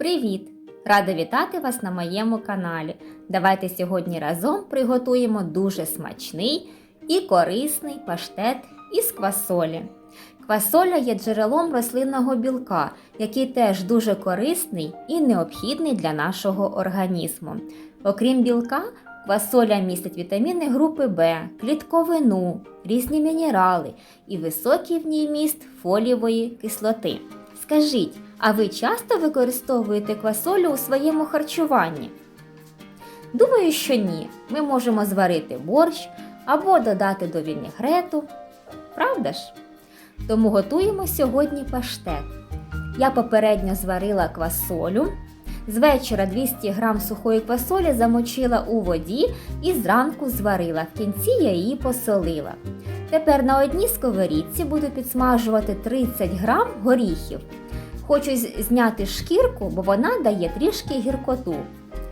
Привіт! Рада вітати вас на моєму каналі. Давайте сьогодні разом приготуємо дуже смачний і корисний паштет із квасолі. Квасоля є джерелом рослинного білка, який теж дуже корисний і необхідний для нашого організму. Окрім білка, квасоля містить вітаміни групи В, клітковину, різні мінерали і високий в ній міст фолієвої кислоти. Скажіть, а ви часто використовуєте квасолю у своєму харчуванні? Думаю, що ні. Ми можемо зварити борщ або додати до вінігрету. Правда ж? Тому готуємо сьогодні паштет. Я попередньо зварила квасолю. З вечора 200 г сухої квасолі замочила у воді і зранку зварила. В кінці я її посолила. Тепер на одній сковорідці буду підсмажувати 30 г горіхів. Хочу зняти шкірку, бо вона дає трішки гіркоту.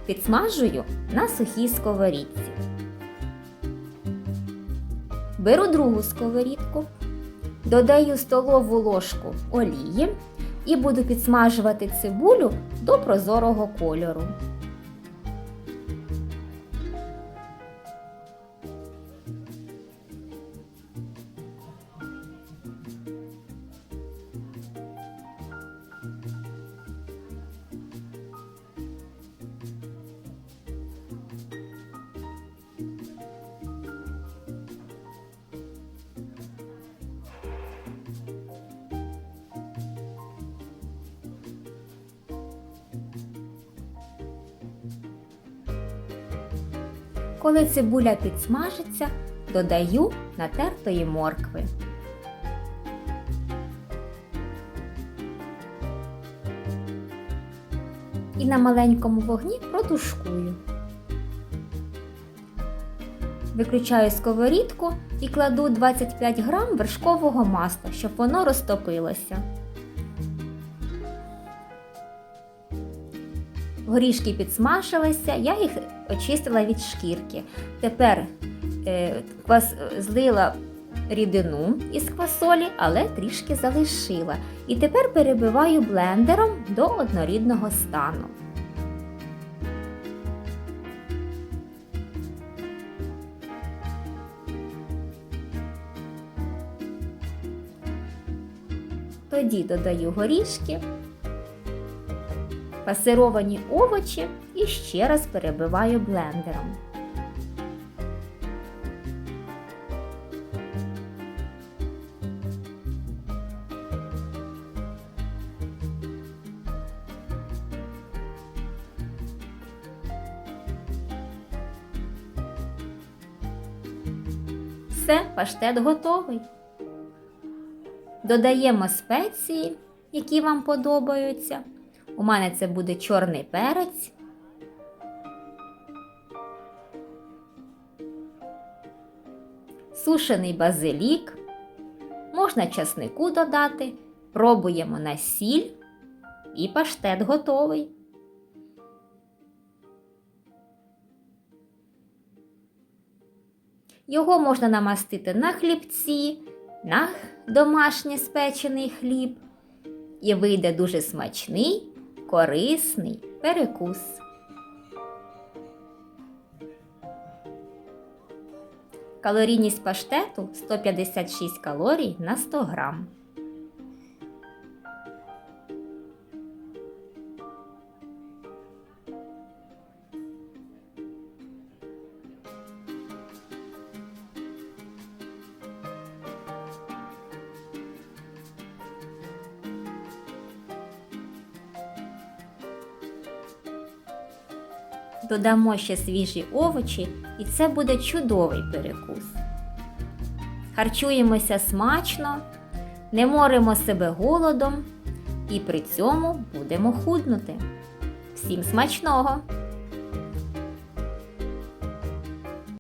Підсмажую на сухій сковорідці. Беру другу сковорідку, додаю столову ложку олії і буду підсмажувати цибулю до прозорого кольору. Коли цибуля підсмажиться, додаю натертої моркви. І на маленькому вогні протушкую. Виключаю сковорідку і кладу 25 грам вершкового масла, щоб воно розтопилося. Горішки підсмажилися, я їх очистила від шкірки. Тепер е, квас, злила рідину із квасолі, але трішки залишила. І тепер перебиваю блендером до однорідного стану. Тоді додаю горішки, пасировані овочі і ще раз перебиваю блендером. Все, паштет готовий. Додаємо спеції, які вам подобаються. У мене це буде чорний перець. Сушений базилік. Можна часнику додати. Пробуємо на сіль і паштет готовий. Його можна намастити на хлібці, на домашній спечений хліб. І вийде дуже смачний, корисний перекус. Калорійність паштету 156 калорій на 100 грам. Додамо ще свіжі овочі, і це буде чудовий перекус. Харчуємося смачно, не моримо себе голодом і при цьому будемо худнути. Всім смачного!